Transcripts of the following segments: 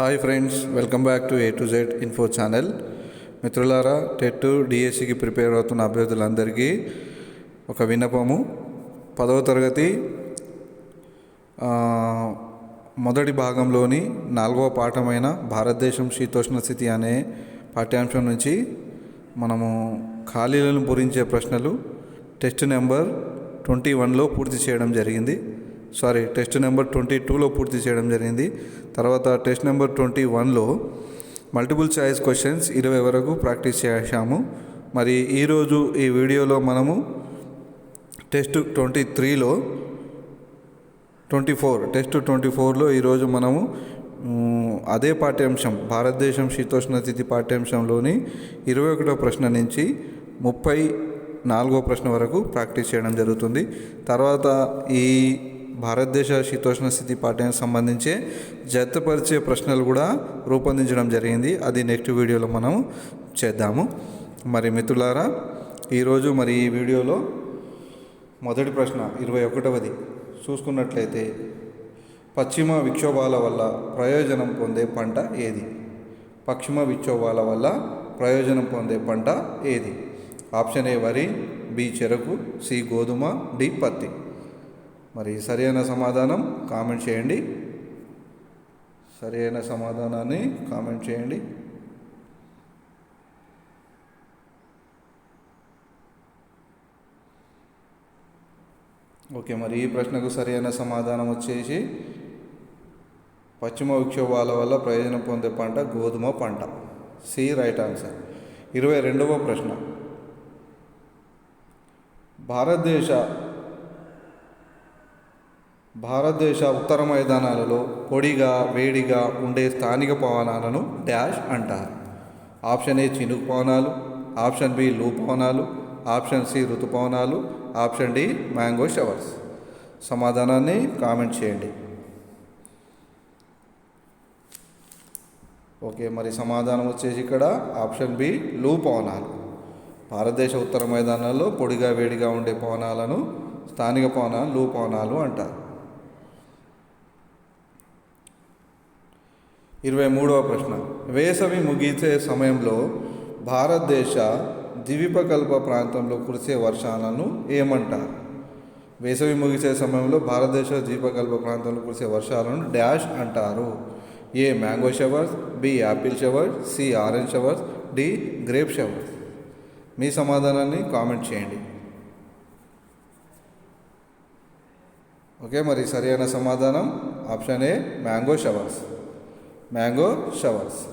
Hi friends welcome back to A to Z info channel మిత్రులారా TET డిఎస్సికి prepare అవుతున్న అభ్యర్థులందరికీ ఒక విన్నపము. పదవ తరగతి మొదటి భాగంలోని నాలుగవ పాఠమైన భారతదేశం శీతోష్ణ స్థితి అనే పాఠ్యాంశం నుంచి మనము ఖాళీలను పూరించే ప్రశ్నలు టెస్ట్ నెంబర్ ట్వంటీ వన్లో పూర్తి చేయడం జరిగింది. సారీ టెస్ట్ నెంబర్ ట్వంటీ టూలో పూర్తి చేయడం జరిగింది. తర్వాత టెస్ట్ నెంబర్ ట్వంటీ వన్లో మల్టిపుల్ ఛాయిస్ క్వశ్చన్స్ ఇరవై వరకు ప్రాక్టీస్ చేశాము. మరి ఈరోజు ఈ వీడియోలో మనము టెస్ట్ ట్వంటీ త్రీలో ట్వంటీ ఫోర్ టెస్ట్ ట్వంటీ ఫోర్లో ఈరోజు మనము అదే పాఠ్యాంశం భారతదేశం శీతోష్ణ పాఠ్యాంశంలోని ఇరవై ఒకటో ప్రశ్న నుంచి ముప్పై నాలుగో ప్రశ్న వరకు ప్రాక్టీస్ చేయడం జరుగుతుంది. తర్వాత ఈ భారతదేశ శీతోష్ణ స్థితి పాఠ్యానికి సంబంధించి జతపరిచే ప్రశ్నలు కూడా రూపొందించడం జరిగింది. అది నెక్స్ట్ వీడియోలో మనం చేద్దాము. మరి మిత్రులారా ఈరోజు మరి ఈ వీడియోలో మొదటి ప్రశ్న ఇరవై ఒకటవది. చూసుకున్నట్లయితే పశ్చిమ విక్షోభాల వల్ల ప్రయోజనం పొందే పంట ఏది? పశ్చిమ విక్షోభాల వల్ల ప్రయోజనం పొందే పంట ఏది? ఆప్షన్ ఏ వరి బి చెరకు సి గోధుమ డి పత్తి. మరి సరైన సమాధానం కామెంట్ చేయండి. సరైన సమాధానాన్ని కామెంట్ చేయండి. ఓకే మరి ఈ ప్రశ్నకు సరైన సమాధానం వచ్చేసి పశ్చిమ విక్షోభాల వల్ల ప్రయోజనం పొందే పంట గోధుమ పంట. C right answer. ఇరవై రెండవ ప్రశ్న. భారతదేశ భారతదేశ ఉత్తర మైదానాలలో పొడిగా వేడిగా ఉండే స్థానిక పవనాలను డాష్ అంటారు. ఆప్షన్ ఏ చినుకు పవనాలు ఆప్షన్ బి లూ పవనాలు ఆప్షన్ సి ఋతుపవనాలు ఆప్షన్ డి మ్యాంగో షవర్స్. సమాధానాన్ని కామెంట్ చేయండి. ఓకే మరి సమాధానం వచ్చేసి ఇక్కడ ఆప్షన్ బి లూ పవనాలు. భారతదేశ ఉత్తర మైదానాల్లో పొడిగా వేడిగా ఉండే పవనాలను స్థానిక పవనాలు లూ పవనాలు అంటారు. ఇరవై మూడవ ప్రశ్న. వేసవి ముగిసే సమయంలో భారతదేశ ద్వీపకల్ప ప్రాంతంలో కురిసే వర్షాలను ఏమంటారు? వేసవి ముగిసే సమయంలో భారతదేశ ద్వీపకల్ప ప్రాంతంలో కురిసే వర్షాలను డాష్ అంటారు. A mango showers B apple showers C orange showers D grape showers. మీ సమాధానాన్ని కామెంట్ చేయండి. ఓకే మరి సరైన సమాధానం option A mango showers. Mango showers.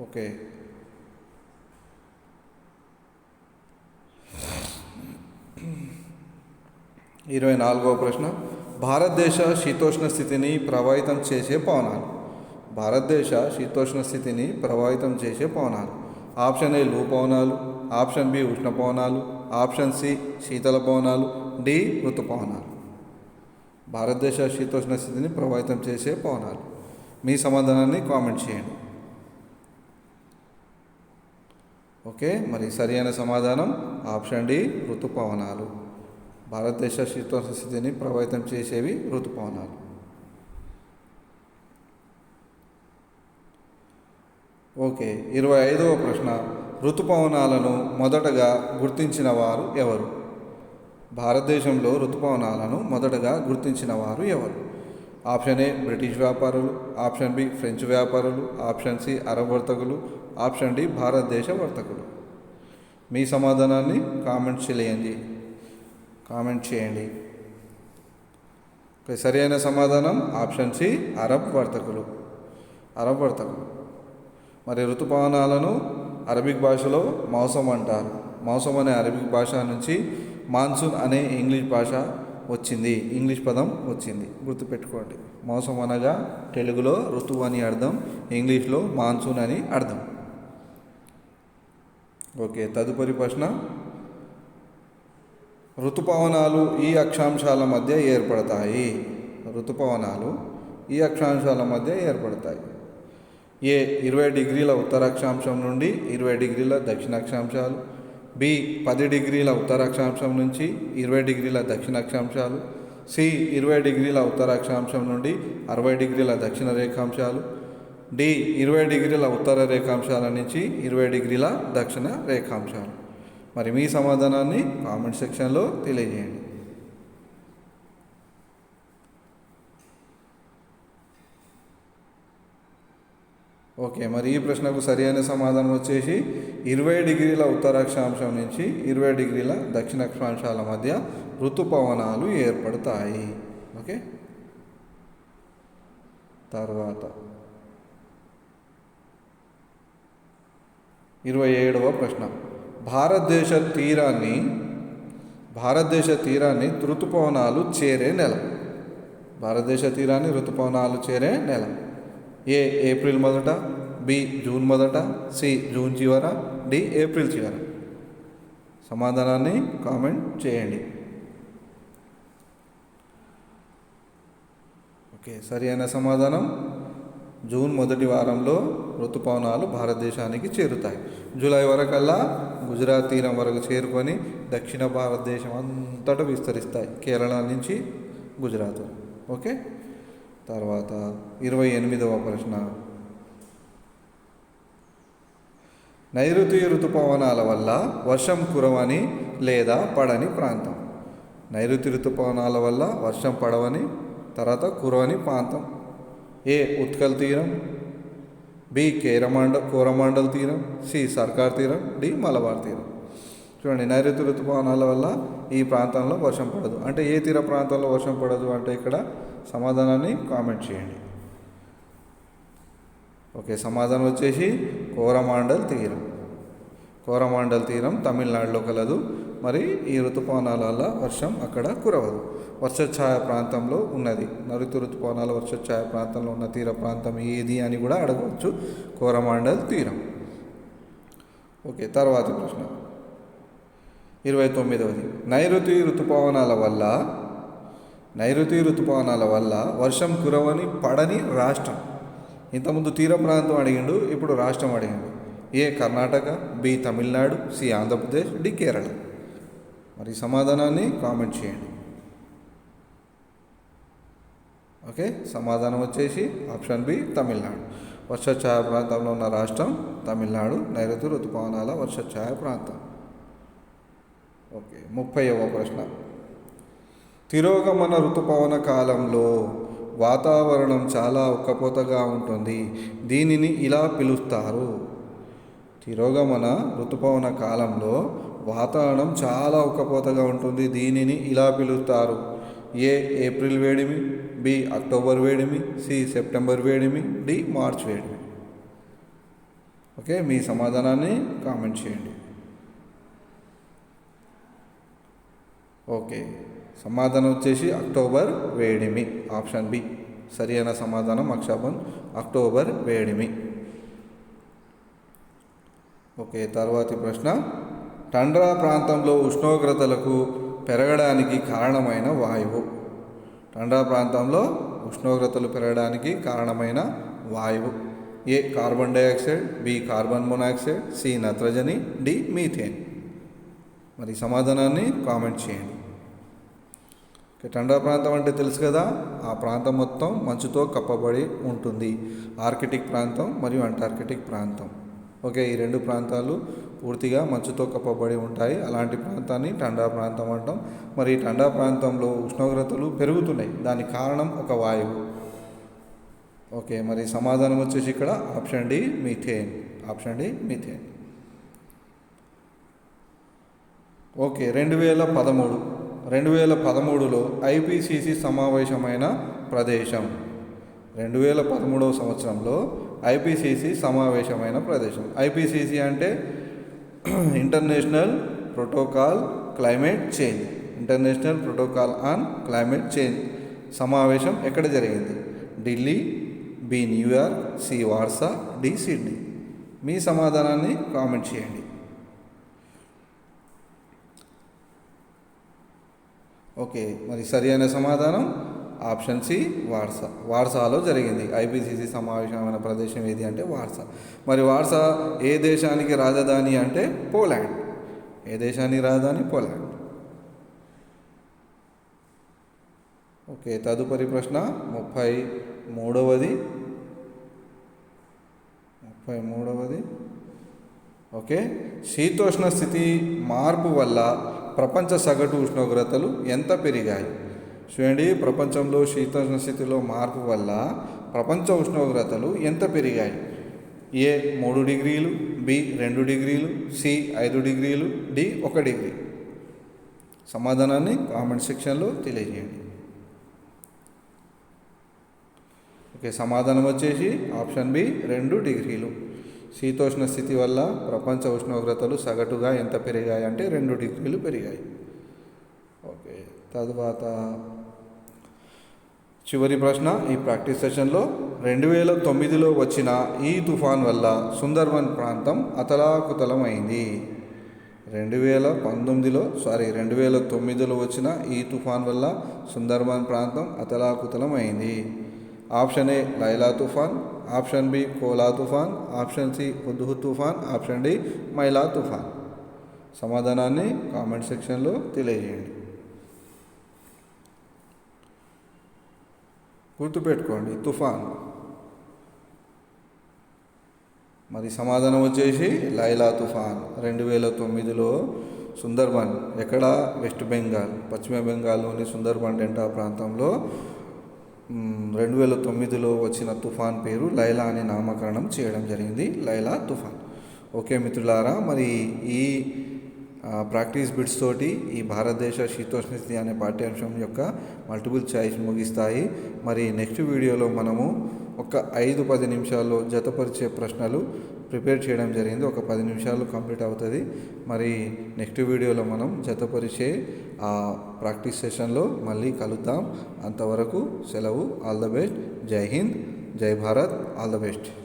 Okay. ఇరవై నాలుగవ ప్రశ్న. భారతదేశ శీతోష్ణ స్థితిని ప్రభావితం చేసే పవనాలు. భారతదేశ శీతోష్ణ స్థితిని ప్రభావితం చేసే పవనాలు. ఆప్షన్ ఏ లూ పవనాలు ఆప్షన్ బి ఉష్ణ పవనాలు ఆప్షన్ సి శీతల పవనాలు డి ఋతుపవనాలు భారతదేశ శీతోష్ణ స్థితిని ప్రభావితం చేసే పవనాలు. మీ సమాధానాన్ని కామెంట్ చేయండి. ఓకే మరి సరైన సమాధానం ఆప్షన్ డి ఋతుపవనాలు. భారతదేశ శీతోష్ణ స్థితిని ప్రభావితం చేసేవి ఋతుపవనాలు. ఓకే ఇరవై ఐదవ ప్రశ్న. ఋతుపవనాలను మొదటగా గుర్తించిన వారు ఎవరు? భారతదేశంలో ఋతుపవనాలను మొదటగా గుర్తించిన వారు ఎవరు? ఆప్షన్ ఏ బ్రిటిష్ వ్యాపారులు ఆప్షన్ బి ఫ్రెంచ్ వ్యాపారులు ఆప్షన్ సి అరబ్ వర్తకులు ఆప్షన్ డి భారతదేశ వర్తకులు. మీ సమాధానాన్ని కామెంట్ చేయండి. కామెంట్ చేయండి. సరైన సమాధానం ఆప్షన్ సి అరబ్ వర్తకులు. అరబ్ వర్తకులు. మరి ఋతుపవనాలను అరబిక్ భాషలో మౌసం అంటారు. మౌసం అనే అరబిక్ భాష నుంచి మాన్సూన్ అనే ఇంగ్లీష్ భాష వచ్చింది. ఇంగ్లీష్ పదం వచ్చింది. గుర్తుపెట్టుకోండి. మౌసం అనగా తెలుగులో ఋతువు అని అర్థం ఇంగ్లీష్లో మాన్సూన్ అని అర్థం. ఓకే తదుపరి ప్రశ్న. ఋతుపవనాలు ఈ అక్షాంశాల మధ్య ఏర్పడతాయి. ఋతుపవనాలు ఈ అక్షాంశాల మధ్య ఏర్పడతాయి. ఏ ఇరవై డిగ్రీల ఉత్తరాక్షాంశం నుండి ఇరవై డిగ్రీల దక్షిణాక్షాంశాలు. బి పది డిగ్రీల ఉత్తర అక్షాంశం నుంచి ఇరవై డిగ్రీల దక్షిణ అక్షాంశాలు సి ఇరవై డిగ్రీల ఉత్తర అక్షాంశం నుండి అరవై డిగ్రీల దక్షిణ రేఖాంశాలు డి ఇరవై డిగ్రీల ఉత్తర రేఖాంశాల నుంచి ఇరవై డిగ్రీల దక్షిణ రేఖాంశాలు. మరి మీ సమాధానాన్ని కామెంట్ సెక్షన్లో తెలియజేయండి. ఓకే మరి ఈ ప్రశ్నకు సరైన సమాధానం వచ్చేసి ఇరవై డిగ్రీల ఉత్తరాక్షాంశం నుంచి ఇరవై డిగ్రీల దక్షిణ అక్షాంశాల మధ్య ఋతుపవనాలు ఏర్పడతాయి. ఓకే? తర్వాత ఇరవై ఏడవ ప్రశ్న. భారతదేశ తీరాన్ని భారతదేశ తీరాన్ని ఋతుపవనాలు చేరే నెల. భారతదేశ తీరాన్ని ఋతుపవనాలు చేరే నెల. ఏ ఏప్రిల్ మొదట బి జూన్ మొదట సి జూన్ చివర డి ఏప్రిల్ చివర. సమాధానాన్ని కామెంట్ చేయండి. ఓకే సరి అయిన సమాధానం. జూన్ మొదటి వారంలో ఋతుపవనాలు భారతదేశానికి చేరుతాయి. జూలై వరకల్లా గుజరాత్ తీరం వరకు చేరుకొని దక్షిణ భారతదేశం అంతటా విస్తరిస్తాయి. కేరళ నుంచి గుజరాత్. ఓకే? తర్వాత ఇరవై ఎనిమిదవ ప్రశ్న. నైరుతి ఋతుపవనాల వల్ల వర్షం కురవని లేదా పడని ప్రాంతం. నైరుతి ఋతుపవనాల వల్ల వర్షం పడవని తర్వాత కురవని ప్రాంతం. ఏ ఉత్కల్ తీరం బి కేరమాండ కోరమాండల్ తీరం సి సర్కార్ తీరం డి మలబార్ తీరం. చూడండి నైరుతి ఋతుపవనాల వల్ల ఈ ప్రాంతంలో వర్షం పడదు. అంటే ఏ తీర ప్రాంతంలో వర్షం పడదు అంటే ఇక్కడ సమాధానాన్ని కామెంట్ చేయండి. ఓకే సమాధానం వచ్చేసి కోరమాండల్ తీరం. కోరమాండల్ తీరం తమిళనాడులో కలదు. మరి ఈ ఋతుపవనాల వల్ల వర్షం అక్కడ కురవదు. వర్షఛాయ ప్రాంతంలో ఉన్నది. నరుతు ఋతుపవనాల వర్షఛాయ ప్రాంతంలో ఉన్న తీర ప్రాంతం ఏది అని కూడా అడగవచ్చు. కోరమాండల్ తీరం. ఓకే తర్వాతి ప్రశ్న. ఇరవై తొమ్మిదవది. నైరుతి ఋతుపవనాల వల్ల నైరుతి ఋతుపవనాల వల్ల వర్షం కురవని పడని రాష్ట్రం. ఇంతకుముందు తీర ప్రాంతం అడిగిండు ఇప్పుడు రాష్ట్రం అడిగిండు. A Karnataka B Tamil Nadu C Andhra Pradesh D Kerala. మరి సమాధానాన్ని కామెంట్ చేయండి. ఓకే సమాధానం వచ్చేసి ఆప్షన్ బి తమిళనాడు. వర్షఛాయ ప్రాంతంలో ఉన్న రాష్ట్రం తమిళనాడు నైరుతి ఋతుపవనాల వర్షఛాయ ప్రాంతం. ఓకే ముప్పైవ ప్రశ్న. తిరోగమన ఋతుపవన కాలంలో వాతావరణం చాలా ఉక్కపోతగా ఉంటుంది. దీనిని ఇలా పిలుస్తారు. తిరోగమన ఋతుపవన కాలంలో వాతావరణం చాలా ఉక్కపోతగా ఉంటుంది. దీనిని ఇలా పిలుస్తారు. ఏ ఏప్రిల్ వేడిమి బి అక్టోబర్ వేడిమి సి సెప్టెంబర్ వేడిమి డి మార్చ్ వేడిమి. ఓకే మీ సమాధానాన్ని కామెంట్ చేయండి. ఓకే. సమాధానం వచ్చేసి అక్టోబర్ వేడిమి ఆప్షన్ బి. సరి అయిన సమాధానం అక్షాపన్ అక్టోబర్ వేడిమి. ఓకే తర్వాతి ప్రశ్న. టండ్రా ప్రాంతంలో ఉష్ణోగ్రతలకు పెరగడానికి కారణమైన వాయువు. టండ్రా ప్రాంతంలో ఉష్ణోగ్రతలు పెరగడానికి కారణమైన వాయువు. A carbon dioxide B carbon monoxide C నత్రజని డి మీథేన్. మరి సమాధానాన్ని కామెంట్ చేయండి. టండా టండ్రా ప్రాంతం అంటే తెలుసు కదా? ఆ ప్రాంతం మొత్తం మంచుతో కప్పబడి ఉంటుంది. ఆర్కిటిక్ ప్రాంతం మరియు అంటార్కిటిక్ ప్రాంతం. ఓకే ఈ రెండు ప్రాంతాలు పూర్తిగా మంచుతో కప్పబడి ఉంటాయి. అలాంటి ప్రాంతాన్ని టండా ప్రాంతం అంటాం. మరి ఈ టండా ప్రాంతంలో ఉష్ణోగ్రతలు పెరుగుతున్నాయి. దానికి కారణం ఒక వాయువు. ఓకే మరి సమాధానం వచ్చేసి ఇక్కడ option D methane. Option D methane. Okay రెండు వేల పదమూడు. రెండు వేల పదమూడులో ఐపీసీసీ సమావేశమైన ప్రదేశం. రెండు వేల పదమూడవ సంవత్సరంలో ఐపీసీసీ సమావేశమైన ప్రదేశం. ఐపీసీసీ అంటే international protocol climate change. International protocol on climate change. సమావేశం ఎక్కడ జరిగింది? Delhi B new york C Warsaw D Sydney. మీ సమాధానాన్ని కామెంట్ చేయండి. ఓకే మరి సరి అయిన సమాధానం? Option C Warsaw. వార్సాలో జరిగింది. ఐపీసీసీ సమావేశమైన ప్రదేశం ఏది అంటే వార్సా. మరి వార్సా ఏ దేశానికి రాజధాని అంటే పోలాండ్. ఏ దేశానికి రాజధాని? పోలాండ్. ఓకే తదుపరి ప్రశ్న ముప్పై మూడవది. ముప్పై మూడవది. ఓకే శీతోష్ణ స్థితి మార్పు వల్ల ప్రపంచ సగటు ఉష్ణోగ్రతలు ఎంత పెరిగాయి? చూడండి ప్రపంచంలో శీతోష్ణ స్థితిలో మార్పు వల్ల ప్రపంచ ఉష్ణోగ్రతలు ఎంత పెరిగాయి? ఏ మూడు డిగ్రీలు బి రెండు డిగ్రీలు సి ఐదు డిగ్రీలు డి ఒక డిగ్రీ. సమాధానాన్ని కామెంట్ సెక్షన్లో తెలియజేయండి. ఓకే సమాధానం వచ్చేసి ఆప్షన్ బి రెండు డిగ్రీలు. శీతోష్ణ స్థితి వల్ల ప్రపంచ ఉష్ణోగ్రతలు సగటుగా ఎంత పెరిగాయి అంటే రెండు డిగ్రీలు పెరిగాయి. ఓకే తరువాత చివరి ప్రశ్న ఈ ప్రాక్టీస్ సెషన్లో రెండు వేల తొమ్మిదిలో వచ్చిన ఈ తుఫాన్ వల్ల సుందర్బన్ ప్రాంతం అతలాకుతలమైంది. రెండు వేల పంతొమ్మిదిలో సారీ రెండు వేల తొమ్మిదిలో వచ్చిన ఈ తుఫాన్ వల్ల సుందర్బన్ ప్రాంతం అతలాకుతలమైంది. ఆప్షన్ ఏ లైలా తుఫాన్ ఆప్షన్ బి కోలా తుఫాన్ ఆప్షన్ సి హుద్హుద్ తుఫాన్ ఆప్షన్ డి మైలా తుఫాన్. సమాధానాన్ని కామెంట్ సెక్షన్లో తెలియజేయండి. గుర్తుపెట్టుకోండి తుఫాన్. మరి సమాధానం వచ్చేసి లైలా తుఫాన్. రెండు వేల తొమ్మిదిలో సుందర్బన్ ఎక్కడ? వెస్ట్ బెంగాల్. పశ్చిమ బెంగాల్లోని సుందర్బన్ డెంటా ప్రాంతంలో రెండు వేల తొమ్మిదిలో వచ్చిన తుఫాన్ పేరు లైలా అని నామకరణం చేయడం జరిగింది. లైలా తుఫాన్. ఓకే మిత్రులారా మరి ఈ ప్రాక్టీస్ బిట్స్ తోటి ఈ భారతదేశ శీతోష్ణస్థితి అనే పాఠ్యాంశం యొక్క మల్టిపుల్ చాయిస్ ముగిస్తాయి. మరి నెక్స్ట్ వీడియోలో మనము ఒక ఐదు పది నిమిషాల్లో జతపరిచే ప్రశ్నలు ప్రిపేర్ చేయడం జరిగింది. ఒక పది నిమిషాలు కంప్లీట్ అవుతుంది. మరి నెక్స్ట్ వీడియోలో మనం జతపరిచే ఆ ప్రాక్టీస్ సెషన్లో మళ్ళీ కలుద్దాం. అంతవరకు సెలవు. All the best. జై హింద్. జై భారత్. All the best.